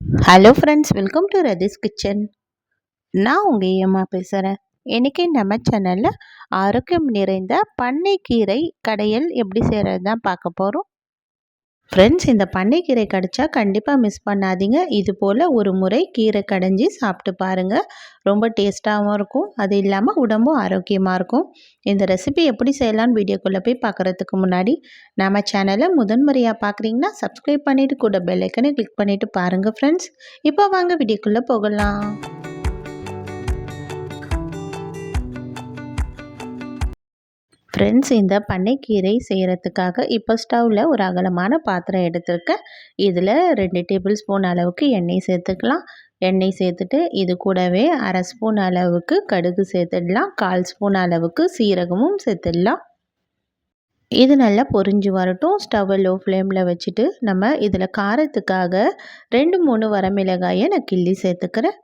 Hello friends welcome to Rathis kitchen நான் உங்கள் ஏமா பேசுகிறேன் இன்றைக்கி நம்ம சேனலில் ஆரோக்கியம் நிறைந்த பண்ணைக்கீரை கடையல் எப்படி செய்கிறது தான் பார்க்க போகிறோம் ஃப்ரெண்ட்ஸ் இந்த பண்ணைக்கீரை கடிச்சா கண்டிப்பாக மிஸ் பண்ணாதீங்க. இது போல் ஒரு முறை கீரை கடைஞ்சி சாப்பிட்டு பாருங்கள் ரொம்ப டேஸ்ட்டாகவும் இருக்கும். அது இல்லாமல் உடம்பும் ஆரோக்கியமாக இருக்கும். இந்த ரெசிபி எப்படி செய்யலான்னு வீடியோக்குள்ளே போய் பார்க்குறதுக்கு முன்னாடி நம்ம சேனலை முதன்முறையாக பார்க்குறீங்கன்னா சப்ஸ்கிரைப் பண்ணிவிட்டு கூட பெல்லைக்கனே கிளிக் பண்ணிவிட்டு பாருங்கள் ஃப்ரெண்ட்ஸ் இப்போ வாங்க வீடியோக்குள்ளே போகலாம். ஃப்ரெண்ட்ஸ் இந்த பண்ணைக்கீரை செய்கிறதுக்காக இப்போ ஸ்டவ்வில் ஒரு அகலமான பாத்திரம் எடுத்திருக்கேன் இதில் ரெண்டு டேபிள் ஸ்பூன் அளவுக்கு எண்ணெய் சேர்த்துக்கலாம். எண்ணெய் சேர்த்துட்டு இது கூடவே அரை ஸ்பூன் அளவுக்கு கடுகு சேர்த்துடலாம். கால் ஸ்பூன் அளவுக்கு சீரகமும் சேர்த்துடலாம். இது நல்லா பொரிஞ்சு வரட்டும். ஸ்டவ்வை லோ ஃப்ளேமில் வச்சுட்டு நம்ம இதில் காரத்துக்காக ரெண்டு மூணு வரமிளகாயை நான் கிள்ளி சேர்த்துக்கிறேன்.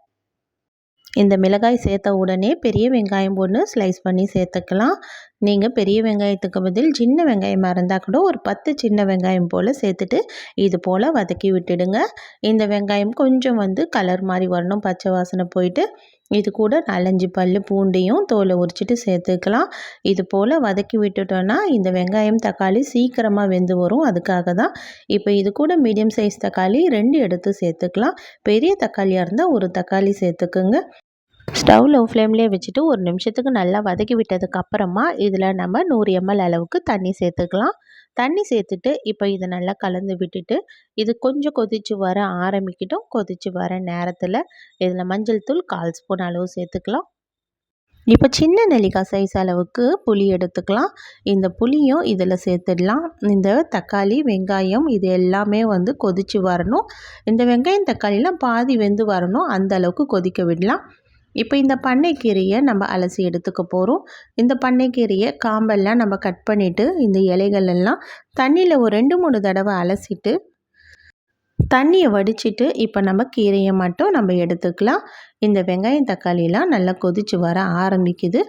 இந்த மிளகாய் சேர்த்த உடனே பெரிய வெங்காயம் போட்டு ஸ்லைஸ் பண்ணி சேர்த்துக்கலாம். நீங்கள் பெரிய வெங்காயத்துக்கு பதில் சின்ன வெங்காயமாக இருந்தால் கூட ஒரு பத்து சின்ன வெங்காயம் போல் சேர்த்துட்டு இது போல் வதக்கி விட்டுடுங்க. இந்த வெங்காயம் கொஞ்சம் வந்து கலர் மாதிரி வரணும் பச்சை வாசனை போயிட்டு. இது கூட நாலஞ்சு பல் பூண்டையும் தோலை உரிச்சிட்டு சேர்த்துக்கலாம். இது போல் வதக்கி விட்டுட்டோன்னா இந்த வெங்காயம் தக்காளி சீக்கிரமாக வெந்து வரும் அதுக்காக தான். இப்போ இது கூட மீடியம் சைஸ் தக்காளி ரெண்டு எடுத்து சேர்த்துக்கலாம். பெரிய தக்காளியாக இருந்தால் ஒரு தக்காளி சேர்த்துக்குங்க. ஸ்டவ் லோ ஃப்ளேம்லேயே வச்சுட்டு ஒரு நிமிஷத்துக்கு நல்லா வதக்கி விட்டதுக்கு அப்புறமா இதில் நம்ம நூறு எம்எல் அளவுக்கு தண்ணி சேர்த்துக்கலாம். தண்ணி சேர்த்துட்டு இப்போ இதை நல்லா கலந்து விட்டுட்டு இது கொஞ்சம் கொதித்து வர ஆரம்பிக்கிட்டும். கொதித்து வர நேரத்தில் இதில் மஞ்சள் தூள் கால் ஸ்பூன் அளவு சேர்த்துக்கலாம். இப்போ சின்ன நெல்லிக்காய் சைஸ் அளவுக்கு புளி எடுத்துக்கலாம். இந்த புளியும் இதில் சேர்த்துடலாம். இந்த தக்காளி வெங்காயம் இது எல்லாமே வந்து கொதித்து வரணும். இந்த வெங்காயம் தக்காளிலாம் பாதி வெந்து வரணும். அந்த அளவுக்கு கொதிக்க விடலாம். இப்போ இந்த பண்ணைக்கீரையை நம்ம அலசி எடுத்துக்க போகிறோம் இந்த பண்ணைக்கீரையை காம்பெல்லாம் நம்ம கட் பண்ணிவிட்டு இந்த இலைகள் எல்லாம் தண்ணியில் ஒரு ரெண்டு மூணு தடவை அலசிட்டு தண்ணியை வடிச்சிட்டு இப்போ நம்ம கீரையை மட்டும் நம்ம எடுத்துக்கலாம். இந்த வெங்காயம் தக்காளிலாம் நல்லா கொதித்து வர ஆரம்பிக்குது.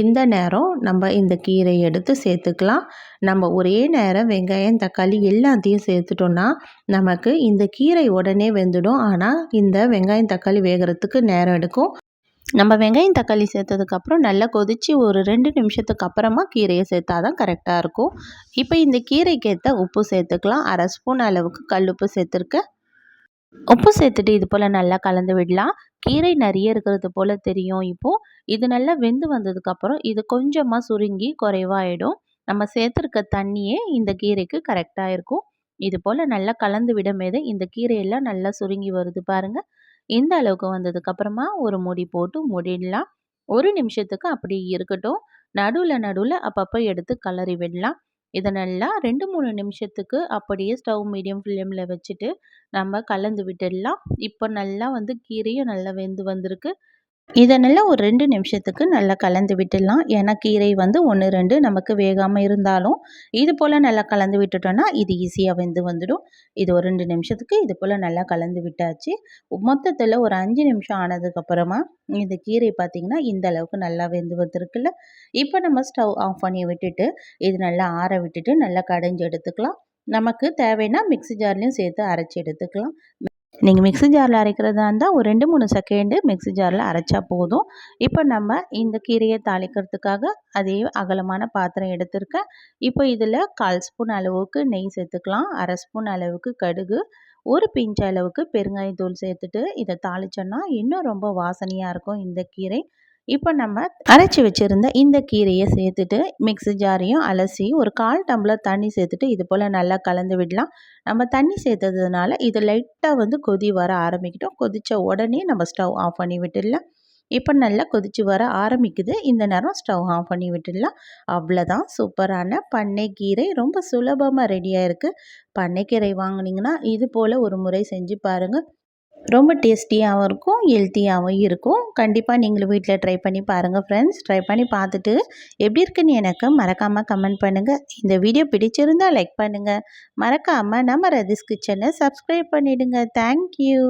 இந்த நேரம் நம்ம இந்த கீரையை எடுத்து சேர்த்துக்கலாம். நம்ம ஒரே நேரம் வெங்காயம் தக்காளி எல்லாத்தையும் சேர்த்துட்டோன்னா நமக்கு இந்த கீரை உடனே வெந்துடும். ஆனால் இந்த வெங்காயம் தக்காளி வேகிறதுக்கு நேரம் எடுக்கும். நம்ம வெங்காயம் தக்காளி சேர்த்ததுக்கப்புறம் நல்லா கொதித்து ஒரு ரெண்டு நிமிஷத்துக்கு அப்புறமா கீரையை சேர்த்தா தான் கரெக்டாக இருக்கும். இப்போ இந்த கீரைக்கேற்ற உப்பு சேர்த்துக்கலாம். அரை ஸ்பூன் அளவுக்கு கல் உப்பு சேர்த்துருக்கேன் உப்பு சேர்த்துட்டு இது போல் நல்லா கலந்து விடலாம். கீரை நிறைய இருக்கிறது போல் தெரியும் இப்போது இது நல்லா வெந்து வந்ததுக்கப்புறம் இது கொஞ்சமாக சுருங்கி குறைவாயிடும். நம்ம சேர்த்துருக்க தண்ணியே இந்த கீரைக்கு கரெக்டாக இருக்கும். இது போல் நல்லா கலந்து விடும்போது இந்த கீரையெல்லாம் நல்லா சுருங்கி வருது பாருங்கள் இந்த அளவுக்கு வந்ததுக்கப்புறமா ஒரு முடி போட்டு மூடிடலாம். ஒரு நிமிஷத்துக்கு அப்படி இருக்கட்டும். நடுவில் நடுவில் அப்பப்போ எடுத்து கலரி விடலாம். இதை நல்லா ரெண்டு மூணு நிமிஷத்துக்கு அப்படியே ஸ்டவ் மீடியம் ஃப்ளேமில் வச்சுட்டு நம்ம கலந்து விட்டுடலாம். இப்போ நல்லா வந்து கீரையும் நல்லா வெந்து வந்திருக்கு. இதை நல்லா ஒரு ரெண்டு நிமிஷத்துக்கு நல்லா கலந்து விட்டுடலாம். ஏன்னா கீரை வந்து ஒன்று ரெண்டு நமக்கு வேகாமல் இருந்தாலும் இது போல் நல்லா கலந்து விட்டுட்டோன்னா இது ஈஸியாக வெந்து வந்துடும். இது ஒரு ரெண்டு நிமிஷத்துக்கு இது போல் நல்லா கலந்து விட்டாச்சு. மொத்தத்தில் ஒரு அஞ்சு நிமிஷம் ஆனதுக்கப்புறமா இந்த கீரை பார்த்திங்கன்னா இந்த அளவுக்கு நல்லா வெந்து வந்துருக்குல்ல. இப்போ நம்ம ஸ்டவ் ஆஃப் பண்ணி விட்டுட்டு இது நல்லா ஆற விட்டுட்டு நல்லா கடைஞ்சி எடுத்துக்கலாம். நமக்கு தேவைன்னா மிக்சி ஜார்லேயும் சேர்த்து அரைச்சி எடுத்துக்கலாம். நீங்கள் மிக்ஸி ஜாரில் அரைக்கிறதா இருந்தால் ஒரு ரெண்டு மூணு செகண்டு மிக்ஸி ஜாரில் அரைச்சா போதும். இப்போ நம்ம இந்த கீரையை தாளிக்கிறதுக்காக அதே அகலமான பாத்திரம் எடுத்திருக்கேன் இப்போ இதில் கால் ஸ்பூன் அளவுக்கு நெய் சேர்த்துக்கலாம். அரை ஸ்பூன் அளவுக்கு கடுகு ஒரு பிஞ்ச் அளவுக்கு பெருங்காயத்தூள் சேர்த்துட்டு இதை தாளித்தோன்னா இன்னும் ரொம்ப வாசனையாக இருக்கும் இந்த கீரை. இப்போ நம்ம அரைச்சி வச்சுருந்த இந்த கீரையை சேர்த்துட்டு மிக்ஸி ஜாரையும் அலசி ஒரு கால் டம்ளர் தண்ணி சேர்த்துட்டு இது போல் நல்லா கலந்து விடலாம். நம்ம தண்ணி சேர்த்ததுனால இது லைட்டாக வந்து கொதி வர ஆரம்பிக்கிட்டோம். கொதித்த உடனே நம்ம ஸ்டவ் ஆஃப் பண்ணி விட்டுடலாம். இப்போ நல்லா கொதித்து வர ஆரம்பிக்குது. இந்த நேரம் ஸ்டவ் ஆஃப் பண்ணி விட்டுடலாம். அவ்வளோதான் சூப்பரான பண்ணைக்கீரை ரொம்ப சுலபமாக ரெடியாக இருக்குது பண்ணைக்கீரை வாங்கினீங்கன்னா இது போல் ஒரு முறை செஞ்சு பாருங்கள் ரொம்ப டேஸ்டியாகவும் இருக்கும் ஹெல்த்தியாகவும் இருக்கும். கண்டிப்பாக நீங்களும் வீட்டில் ட்ரை பண்ணி பாருங்கள் ஃப்ரெண்ட்ஸ் ட்ரை பண்ணி பார்த்துட்டு எப்படி இருக்குன்னு எனக்கு மறக்காமல் கமெண்ட் பண்ணுங்கள் இந்த வீடியோ பிடிச்சிருந்தால் லைக் பண்ணுங்கள் மறக்காமல் நம்ம ரதிஸ் கிச்சனை சப்ஸ்கிரைப் பண்ணிவிடுங்க தேங்க்யூ